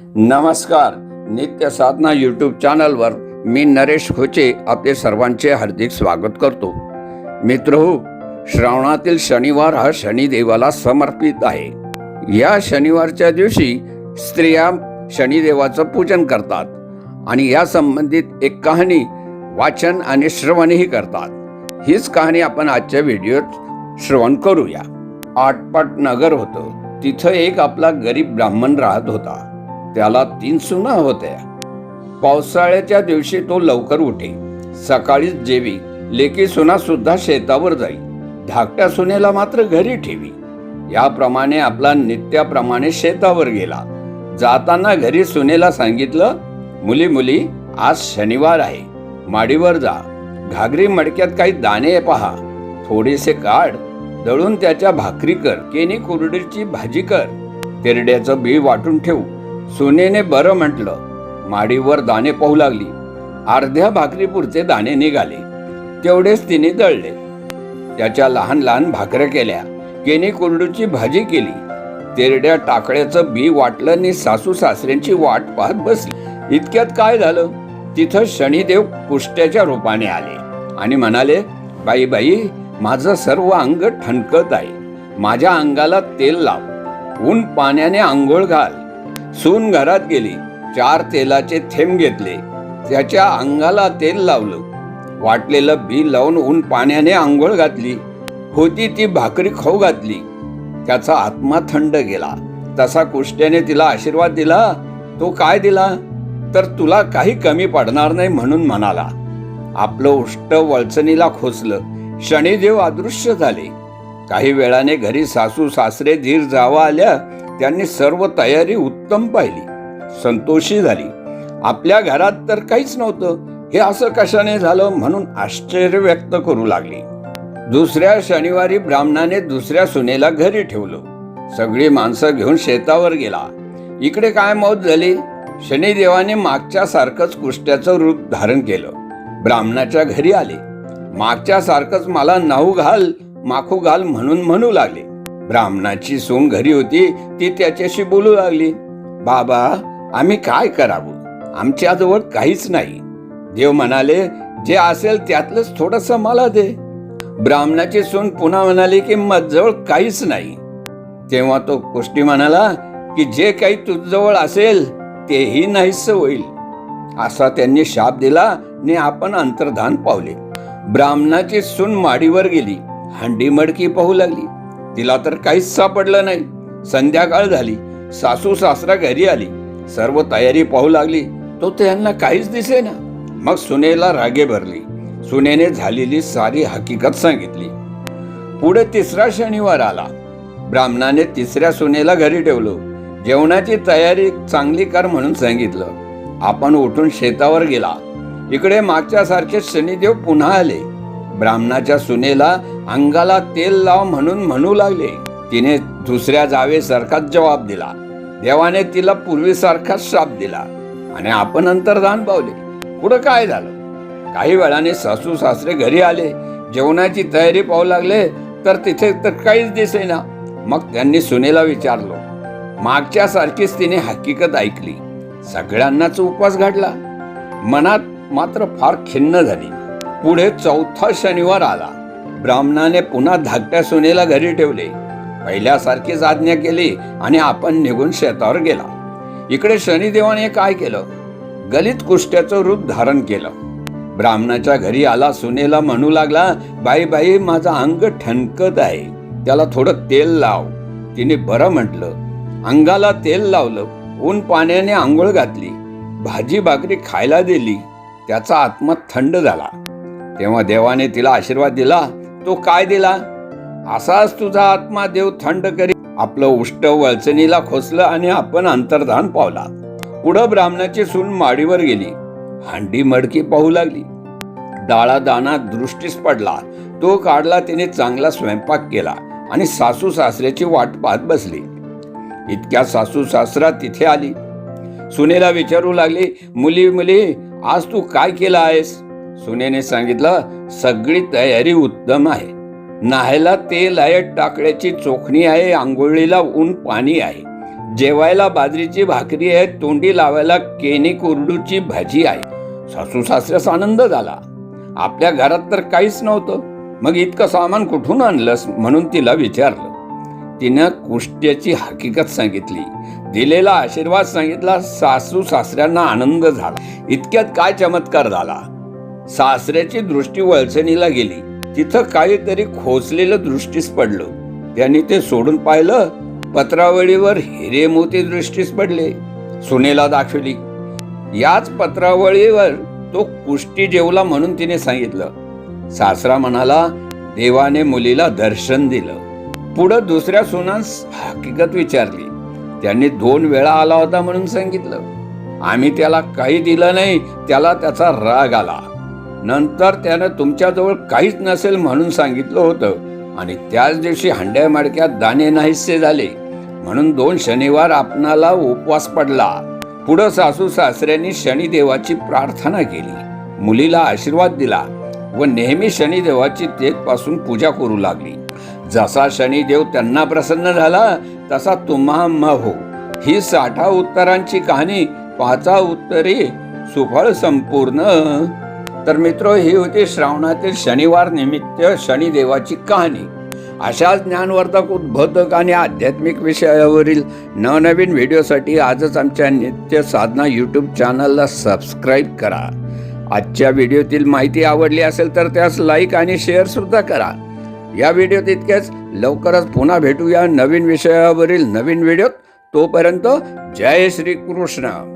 नमस्कार. नित्य साधना यूट्यूब चॅनलवर मी नरेश खोचे आपले सर्वांचे हार्दिक स्वागत करतो. मित्र श्रावणातील शनिवार हा शनिदेवाला समर्पित आहे. या शनिवारच्या दिवशी स्त्रिया शनिदेवाचं पूजन करतात आणि या संबंधित एक कहाणी वाचन आणि श्रवणही करतात. हीच कहाणी आपण आजच्या व्हिडिओत श्रवण करूया. आटपाट नगर होतं. तिथं एक आपला गरीब ब्राह्मण राहत होता. त्याला तीन सुना होत्या. पावसाळ्याच्या दिवशी तो लवकर उठे. सकाळीच जेवी. लेकी सुना सुद्धा शेतावर जाई. धाकट्या सुनेला मात्र घरी ठेवी. याप्रमाणे आपला नित्याप्रमाणे शेतावर गेला. जाताना घरी सुनेला सांगितलं मुली मुली आज शनिवार आहे. माडीवर जा. घागरी मडक्यात काही दाणे पहा. थोडेसे काढ. दळून त्याच्या भाकरी कर. केनी कुरडीची भाजी कर. तेरड्याचं बी वाटून ठेवू. सुनेने बरं म्हटलं. माडीवर दाणे पाहू लागली. अर्ध्या भाकरीपुरचे दाणे निघाले. तेवढेच तिने दळले. त्याच्या लहान लहान भाकऱ्या केल्या. केनी कुरडूची भाजी केली. तेरड्या टाकळ्याचं बी वाटलं आणि सासू सासऱ्यांची वाट पाहत बसली. इतक्यात काय झालं? तिथं शनिदेव कुष्ट्याच्या रूपाने आले आणि म्हणाले बाई बाई माझं सर्व अंग ठणकत आहे. माझ्या अंगाला तेल लाव. ऊन पाण्याने आंघोळ घाल. सून घरात गेली. चार तेलाचे थेंब घेतले. त्याच्या अंगाला तेल लावलं. वाटलेलं बी लावून ऊन पाण्याने आंघोळ घातली. होती ती भाकरी खाऊ घातली. त्याचा आत्मा थंड गेला. तसा कुष्ट्याने तिला आशीर्वाद दिला. तो काय दिला? तर तुला काही कमी पडणार नाही म्हणून म्हणाला. आपलं उष्ट वळचणीला खोचलं शनिदेव अदृश्य झाले. काही वेळाने घरी सासू सासरे धीर जावा आल्या. त्यांनी सर्व तयारी उत्तम पाहिली. संतोषी झाली. आपल्या घरात तर काहीच नव्हतं. हे असं कशाने झालं म्हणून आश्चर्य व्यक्त करू लागली. दुसऱ्या शनिवारी ब्राह्मणाने दुसऱ्या सुनेला घरी ठेवलं. सगळी माणसं घेऊन शेतावर गेला. इकडे काय मौत झाली? शनिदेवाने मागच्या सारखंच कुष्ट्याचं रूप धारण केलं. ब्राह्मणाच्या घरी आले. मागच्या सारखंच मला नाहू घाल माखू घाल म्हणून म्हणू लागले. ब्राह्मणाची सून घरी होती ती त्याच्याशी बोलू लागली बाबा आम्ही काय करावं? आमच्याजवळ काहीच नाही. देव म्हणाले जे असेल त्यातलंच थोडस मला दे. ब्राह्मणाची सून पुन्हा म्हणाली की माझजवळ काहीच नाही. तेव्हा तो कुष्टी म्हणाला की जे काही तुझजवळ असेल तेही नाहीस होईल. असा त्यांनी शाप दिला आणि आपण अंतर्धान पावले. ब्राह्मणाची सून माडीवर गेली हंडी मडकी पाहू लागली. तिला तर काहीच सापडलं नाही. संध्याकाळ झाली. सासू सासरा घरी आली. सर्व तयारी पाहू लागली. तो त्यांना काहीच दिसे ना मग सुनेला रागे भरली. सुनेने झालेली सारी हकीकत सांगितली. पुढे तिसरा शनिवार आला. ब्राह्मणाने तिसऱ्या सुनेला घरी ठेवलं. जेवणाची तयारी चांगली कर म्हणून सांगितलं. आपण उठून शेतावर गेला. इकडे मागच्या सारखे शनिदेव पुन्हा आले. ब्राह्मणाच्या सुनेला अंगाला तेल लाव म्हणून म्हणू लागले. तिने दुसऱ्या जावेसारखाच जवाब दिला. देवाने तिला पूर्वीसारखाच श्राप दिला आणि आपण अंतर्धान पावले. पुढं काय झालं? काही वेळाने सासू सासरे घरी आले. जेवणाची तयारी पाहू लागले तर तिथे तर काहीच दिसेना. मग त्यांनी सुनेला विचारलं. मागच्या सारखीच तिने हकीकत ऐकली. सगळ्यांनाच उपवास घडला. मनात मात्र फार खिन्न झाली. पुढे चौथा शनिवार आला. ब्राह्मणाने पुन्हा धाकट्या सुनेला घरी ठेवले. पहिल्यासारखीच आज्ञा केली आणि आपण निघून शेतावर गेला. इकडे शनिदेवाने काय केलं? गलित कुष्ट्याचं रूप धारण केलं. ब्राह्मणाच्या घरी आला सुनेला म्हणू लागला बाई बाई माझं अंग ठणकत आहे. त्याला थोडं तेल लाव. तिने बरं म्हटलं. अंगाला तेल लावलं. ऊन पाण्याने आंघोळ घातली. भाजी भाकरी खायला दिली. त्याचा आत्मा थंड झाला. तेव्हा देवाने तिला आशीर्वाद दिला. तो काय दिला? असाच तुझा आत्मा देव थंड करी. आपलं उष्ट वळचणीला खोसलं आणि आपण अंतर्धान पावला. पुढं ब्राह्मणाची सून माडीवर गेली. हंडी मडकी पाहू लागली. डाळा दाना दृष्टीस पडला. तो काढला तिने चांगला स्वयंपाक केला आणि सासू सासऱ्याची वाट पाहत बसली. इतक्या सासू सासरा तिथे आली. सुनेला विचारू लागली मुली मुली आज तू काय केलं आहेस? सुनेने सांगितलं सगळी तयारी उत्तम आहे. न्हायला तेल आहे टाकळ्याची चोखणी आहे आंघोळीला ऊन पाणी आहे. जेवायला बाजरीची भाकरी आहे तोंडी लावायला केनी कुरडूची भाजी आहे. सासू सासऱ्यास आनंद झाला. आपल्या घरात तर काहीच नव्हतं. मग इतकं सामान कुठून आणलंस? म्हणून तिला विचारलं. तिनं कुष्ट्याची हकीकत सांगितली. दिलेला आशीर्वाद सांगितला सासू सासऱ्यांना आनंद झाला. इतक्यात काय चमत्कार झाला? सासऱ्याची दृष्टी वळसणीला गेली. तिथं काहीतरी खोचलेलं दृष्टीस पडलं. त्यांनी ते सोडून पाहिलं पत्रावळीवर हिरे मोती दृष्टीस पडले. सुनेला दाखवली याच पत्रावळीवर तो कुष्टी जेवला म्हणून तिने सांगितलं. सासरा म्हणाला देवाने मुलीला दर्शन दिलं. पुढं दुसऱ्या सुनास हकीकत विचारली. त्यांनी दोन वेळा आला होता म्हणून सांगितलं. आम्ही त्याला काही दिलं नाही त्याला त्याचा राग आला. नंतर त्यानं तुमच्याजवळ काहीच नसेल म्हणून सांगितलं होतं. आणि त्याच दिवशी हंड्या माडक्यात दाणे नाहीसे झाले. म्हणून दोन शनिवार आपणाला उपवास पडला. पुढं सासू सासऱ्यांनी शनिदेवाची प्रार्थना केली. मुलीला आशीर्वाद दिला व नेहमी शनिदेवाची तेजपासून पूजा करू लागली. जसा शनिदेव त्यांना प्रसन्न झाला तसा तुम्हा हो. ही साठा उत्तरांची कहाणी पाचा उत्तरे सुफळ संपूर्ण. तर मित्र ही होती श्रावणातील शनिवार निमित्त शनिदेवाची कहाणी. अशाच ज्ञानवर्धक उद्बोधक आणि आध्यात्मिक विषयावरील नवनवीन व्हिडिओसाठी आजच आमच्या नित्य साधना यूट्यूब चॅनलला सबस्क्राईब करा. आजच्या व्हिडिओतील माहिती आवडली असेल तर त्यास लाईक आणि शेअर सुद्धा करा. या व्हिडिओत इतकेच लवकरच पुन्हा भेटूया नवीन विषयावरील नवीन व्हिडिओत. तोपर्यंत जय श्री कृष्ण.